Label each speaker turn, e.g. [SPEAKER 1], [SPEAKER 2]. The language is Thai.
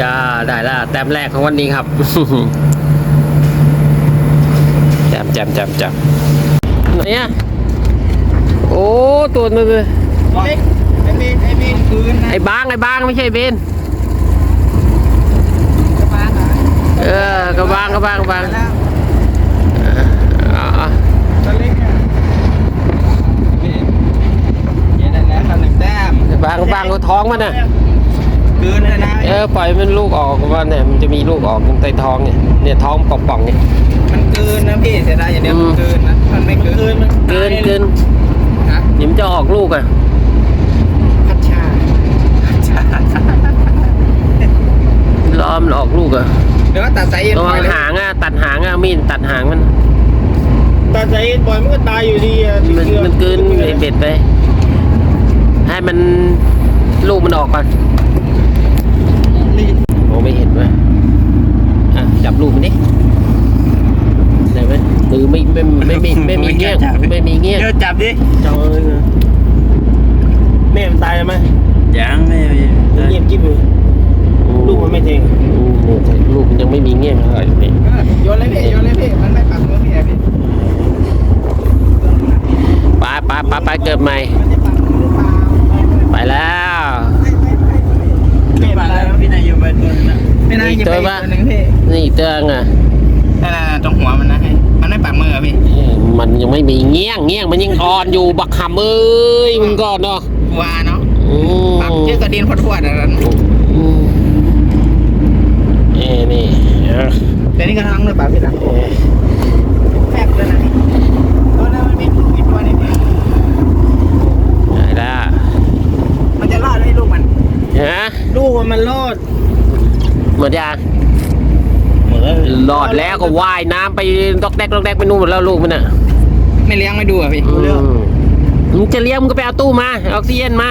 [SPEAKER 1] ยาได้ละแต้มแรกของวันนี้ครับแจมแจมแจมแจมไหนอะโอ้ตัวนึงเลย
[SPEAKER 2] ไอ้เบนไอ้เบนคืนนะ
[SPEAKER 1] ไอ้บางไอ้บางไม่ใช่เบนเออกระบางกระบางกระบางบางบางก็ท้องมันน่ะ
[SPEAKER 2] เลยนะ
[SPEAKER 1] เออปล่อยมันลูกออกว่าเนี่ยมันจะมีลูกออกตรงใต้ท้องเนี่ยเนี่ยท้องป่องๆเนี่ย
[SPEAKER 2] มันคืนนะพี่เสียดายอย่างเดียวมันคืนนะมันไม่คืนมัน
[SPEAKER 1] เกินเกิน
[SPEAKER 2] ฮะ
[SPEAKER 1] เดี๋ยวมันจะออกลูกอะ
[SPEAKER 2] พัชชาพัชชา ร
[SPEAKER 1] อมันออกลูกอะ
[SPEAKER 2] เดี๋ยวก็ตัดสายเอ็น
[SPEAKER 1] ระ
[SPEAKER 2] ป
[SPEAKER 1] วั
[SPEAKER 2] ล่
[SPEAKER 1] ง
[SPEAKER 2] อยเลย
[SPEAKER 1] หางอะตัดหางอะมีดตัดหางมัน
[SPEAKER 3] ตาใจปล่อยมันก็ตายอยู่ดีอะ
[SPEAKER 1] มันมันเกินไอ้เบ็ดไป ให้มันลูกมันออกก่อนมองไม่เห็นไหมอะจับลูก มันดิได้ไหมมือไม่ไม่ไม่ไม่ไม่มีเงี้ยงไม่มีเงี้ยง
[SPEAKER 3] เดี๋ยวจับดิ
[SPEAKER 1] จับเลยนะ
[SPEAKER 3] แม่มันตายไหม
[SPEAKER 2] ยังไม่
[SPEAKER 3] เงียบกิ๊บเลยลูกมันไม่เทง
[SPEAKER 1] อืมลูกมันยังไม่มีเงี้ยงอะไรนี่
[SPEAKER 2] โยนเลยพี่โยนเลยพี่มันไม่ปักมือพี่อะพี่
[SPEAKER 1] ไปไปไปไปเกิดใหม่
[SPEAKER 2] อีกตัวหนึ่งพี่
[SPEAKER 1] นี่เตืองอะ
[SPEAKER 2] นั่นน่ะตรงหัวมันนะมันไม่ปักมืออะพี่
[SPEAKER 1] เอ้ยมันยังไม่มีเงี้ยงเงี้ยงมันยังอ่อนอยู่บักหำเอ้ยมึงก่อนเนาะ
[SPEAKER 2] วาเนาะ
[SPEAKER 1] อืม
[SPEAKER 2] ปักเยอะกระดินพอดๆอะนั้น
[SPEAKER 1] อืมเอ้นี่เอา
[SPEAKER 2] แต่นี่ก็ทั้งเลยป่ะพี่ตัง
[SPEAKER 1] เอ้ย
[SPEAKER 2] แฟบเลยนะนี่ตัวนั้นมันมีลูกอีกตัวนึงพี่
[SPEAKER 1] ได้ละ
[SPEAKER 2] มันจะรอดให้ลูกมัน
[SPEAKER 1] ฮะ
[SPEAKER 3] ลูกมันรอด
[SPEAKER 1] หมดยัง
[SPEAKER 3] หมดแล้ว
[SPEAKER 1] รอดแล้วก็ว่ายน้ำไปดอกแดกดอกแดกไปนู่นหมดแล้วลูกมันอะ
[SPEAKER 2] ไม่เลี้ยงไม่ดูอะพี่
[SPEAKER 1] อืมมึงจะเลี้ยงมึงก็ไปเอาตู้มา ออกซิเจนมา